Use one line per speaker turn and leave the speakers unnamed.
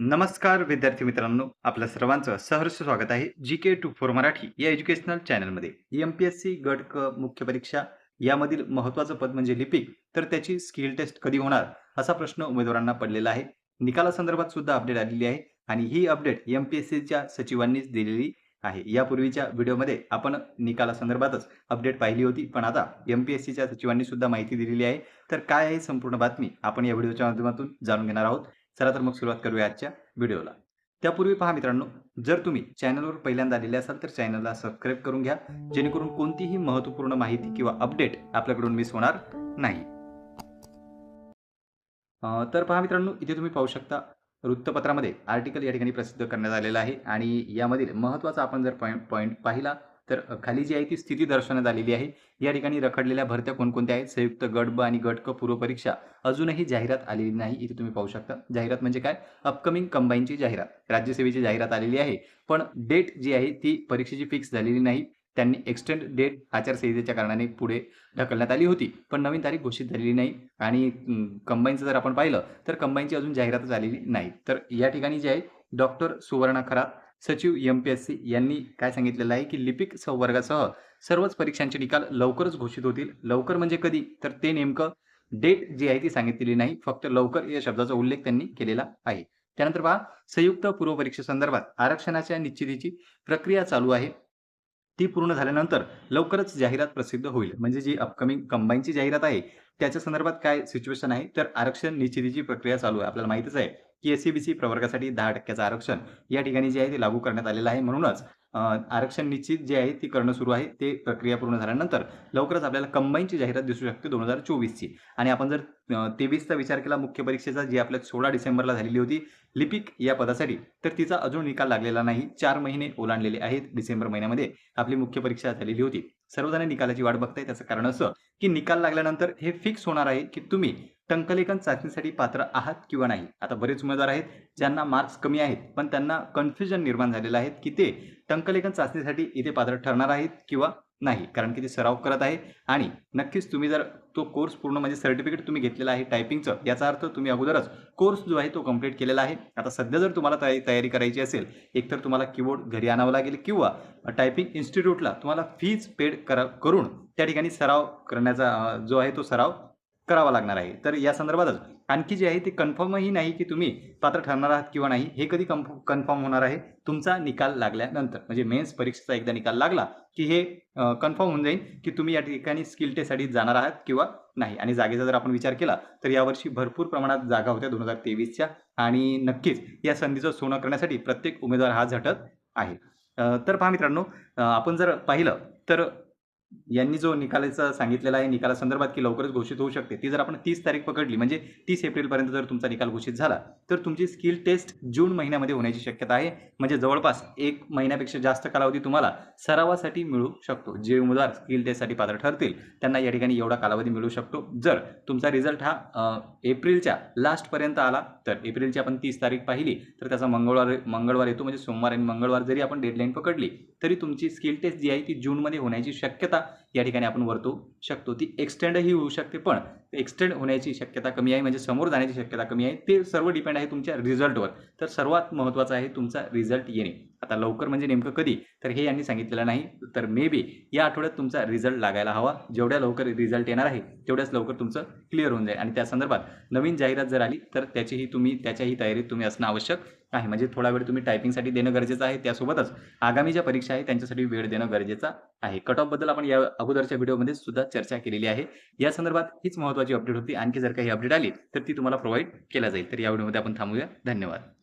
नमस्कार विद्यार्थी मित्रांनो आपल्या सर्वांचं सहर्ष स्वागत आहे G K two four Marathi या एज्युकेशनल चॅनलमध्ये. एम पी एस सी गट क मुख्य परीक्षा यामधील महत्त्वाचं पद म्हणजे लिपिक तर त्याची स्किल टेस्ट कधी होणार असा प्रश्न उमेदवारांना पडलेला आहे. निकालासंदर्भात सुद्धा अपडेट आलेली आहे आणि ही अपडेट एम पी एस सीच्या सचिवांनीच दिलेली आहे. यापूर्वीच्या व्हिडिओमध्ये आपण निकालासंदर्भातच अपडेट पाहिली होती पण आता एम पी एस सीच्या सचिवांनी सुद्धा माहिती दिलेली आहे. तर काय आहे संपूर्ण बातमी आपण या व्हिडिओच्या माध्यमातून जाणून घेणार आहोत. चला तर मग सुरुवात करूया आजच्या व्हिडिओला. त्यापूर्वी पहा मित्रांनो जर तुम्ही चॅनलवर पहिल्यांदा आलेले असाल तर चॅनलला सबस्क्राईब करून घ्या जेणेकरून कोणतीही महत्त्वपूर्ण माहिती किंवा अपडेट आपल्याकडून मिस होणार नाही. तर पहा मित्रांनो इथे तुम्ही पाहू शकता वृत्तपत्रामध्ये आर्टिकल या ठिकाणी प्रसिद्ध करण्यात आलेलं आहे आणि यामधील महत्त्वाचा आपण जर पॉईंट पॉईंट पाहिला तर खाली जी आहे ती स्थिती दर्शवण्यात आलेली आहे. या ठिकाणी रखडलेल्या भरत्या कोणकोणत्या आहेत? संयुक्त गट ब आणि गट क पूर्वपरीक्षा अजूनही जाहिरात आलेली नाही इथे तुम्ही पाहू शकता. जाहिरात म्हणजे काय? अपकमिंग कंबाईनची जाहिरात राज्यसेवेची जाहिरात आलेली आहे. पण डेट जी आहे ती परीक्षेची फिक्स झालेली नाही. त्यांनी एक्सटेंड डेट आचारसंहितेच्या कारणाने पुढे ढकलण्यात आली होती. पण नवीन तारीख घोषित झालेली नाही. आणि कंबाईनचं जर आपण पाहिलं तर कंबाईनची अजून जाहिरातच आलेली नाही. तर या ठिकाणी जे आहे डॉक्टर सुवर्णा खरा सचिव एम पी एस सी यांनी काय सांगितलेलं आहे की लिपिक संवर्गासह सर्वच परीक्षांचे निकाल लवकरच घोषित होतील. लवकर म्हणजे कधी? तर ते नेमकं डेट जी आहे ती सांगितलेली नाही फक्त लवकर या शब्दाचा उल्लेख त्यांनी केलेला आहे. त्यानंतर पहा संयुक्त पूर्व परीक्षेसंदर्भात आरक्षणाच्या निश्चितीची प्रक्रिया चालू आहे. ती पूर्ण झाल्यानंतर लवकरच जाहिरात प्रसिद्ध होईल. म्हणजे जी अपकमिंग कंबाईनची जाहिरात आहे त्याच्या संदर्भात काय सिच्युएशन आहे तर आरक्षण निश्चितीची प्रक्रिया चालू आहे. आपल्याला माहितीच आहे की एस सी बी सी प्रवर्गासाठी दहा टक्क्याचं आरक्षण या ठिकाणी जे आहे ते लागू करण्यात आलेलं आहे. म्हणूनच आरक्षण निश्चित जे आहे ती करणं सुरू आहे. ते प्रक्रिया पूर्ण झाल्यानंतर लवकरच आपल्याला कंबाईनची जाहिरात दिसू शकते दोन हजार चोवीसची. आणि आपण जर तेवीसचा विचार केला मुख्य परीक्षेचा जी आपल्या सोळा डिसेंबरला झालेली होती लिपिक या पदासाठी तर तिचा अजून निकाल लागलेला नाही. चार महिने ओलांडलेले आहेत डिसेंबर महिन्यामध्ये आपली मुख्य परीक्षा झालेली होती. सर्वजण निकालाची वाट बघताय त्याचं कारण असं की निकाल लागल्यानंतर हे फिक्स होणार आहे की तुम्ही टंकलेखन चाचणीसाठी पात्र आहात किंवा नाही? आता बरेच उमेदवार आहेत ज्यांना मार्क्स कमी आहेत पण त्यांना कन्फ्युजन निर्माण झालेलं आहे की ते टंकलेखन चाचणीसाठी इथे पात्र ठरणार आहेत किंवा नाही कारण की ते सराव करत आहे. आणि नक्कीच तुम्ही जर तो कोर्स पूर्ण म्हणजे सर्टिफिकेट तुम्ही घेतलेला आहे टायपिंगचं याचा अर्थ तुम्ही अगोदरच कोर्स जो आहे तो कंप्लीट केलेला आहे. आता सध्या जर तुम्हाला तयारी तयारी करायची असेल एकतर तुम्हाला कीबोर्ड घरी आणावं लागेल किंवा टायपिंग इन्स्टिट्यूटला तुम्हाला फीज पेड करा करून त्या ठिकाणी सराव करण्याचा जो आहे तो सराव करावा लागणार आहे. तर या संदर्भातच आणखी जे आहे ते कन्फर्मही नाही की तुम्ही पात्र ठरणार आहात किंवा नाही हे कधी कन्फ कन्फर्म होणार आहे? तुमचा निकाल लागल्यानंतर. म्हणजे मेन्स परीक्षेचा एकदा निकाल लागला की हे कन्फर्म होऊन जाईल की तुम्ही या ठिकाणी स्किल टेस्टसाठी जाणार आहात किंवा नाही. आणि जागेचा जर आपण विचार केला तर यावर्षी भरपूर प्रमाणात जागा होत्या दोन हजार तेवीसच्या आणि नक्कीच या संधीचं सोनं करण्यासाठी प्रत्येक उमेदवार हा झटत आहे. तर पहा मित्रांनो आपण जर पाहिलं तर यांनी जो निकालाचा सांगितलेला आहे निकालासंदर्भात की लवकरच घोषित होऊ शकते ती जर आपण तीस तारीख पकडली म्हणजे तीस एप्रिलपर्यंत जर तुमचा निकाल घोषित झाला तर तुमची स्किल टेस्ट जून महिन्यामध्ये होण्याची शक्यता आहे. म्हणजे जवळपास एक महिन्यापेक्षा जास्त कालावधी तुम्हाला सरावासाठी मिळू शकतो. जे उमेदवार स्किल टेस्टसाठी पात्र ठरतील त्यांना या ठिकाणी एवढा कालावधी मिळू शकतो. जर तुमचा रिझल्ट हा एप्रिलच्या लास्टपर्यंत आला तर एप्रिलची आपण तीस तारीख पाहिली तर त्याचा मंगळवार मंगळवार येतो म्हणजे सोमवार आणि मंगळवार जरी आपण डेडलाईन पकडली तरी तुमची स्किल टेस्ट जी आहे ती जूनमध्ये होण्याची शक्यता या ठिकाणी आपण वरतो शकतो. ती एक्सटेंडही होऊ शकते पण एक्सटेंड होण्याची शक्यता कमी आहे म्हणजे समोर जाण्याची शक्यता कमी आहे. ते सर्व डिपेंड आहे तुमच्या रिझल्टवर तर सर्वात महत्त्वाचं आहे तुमचा रिझल्ट येणे. आता लवकर म्हणजे नेमकं कधी? तर हे यांनी सांगितलेलं नाही. तर मे बी या आठवड्यात तुमचा रिझल्ट लागायला हवा. जेवढ्या लवकर रिझल्ट येणार आहे तेवढ्याच लवकर तुमचं क्लिअर होऊन जाईल. आणि त्या संदर्भात नवीन जाहिरात जर आली तर त्याचीही तुम्ही त्याच्याही तयारीत तुम्ही असणं आवश्यक आहे. म्हणजे थोडा वेळ तुम्ही टायपिंगसाठी देणं गरजेचं आहे. त्यासोबतच आगामी ज्या परीक्षा आहे त्यांच्यासाठी वेळ देणं गरजेचं आहे. कट ऑफबद्दल आपण या अगोदरच्या व्हिडिओमध्ये सुद्धा चर्चा केलेली आहे. या संदर्भात हीच महत्त्वाची अपडेट होती. आणखी जर काही अपडेट आली तर ती तुम्हाला प्रोव्हाइड केल्या जाईल. तर या व्हिडिओमध्ये आपण थांबूया. धन्यवाद.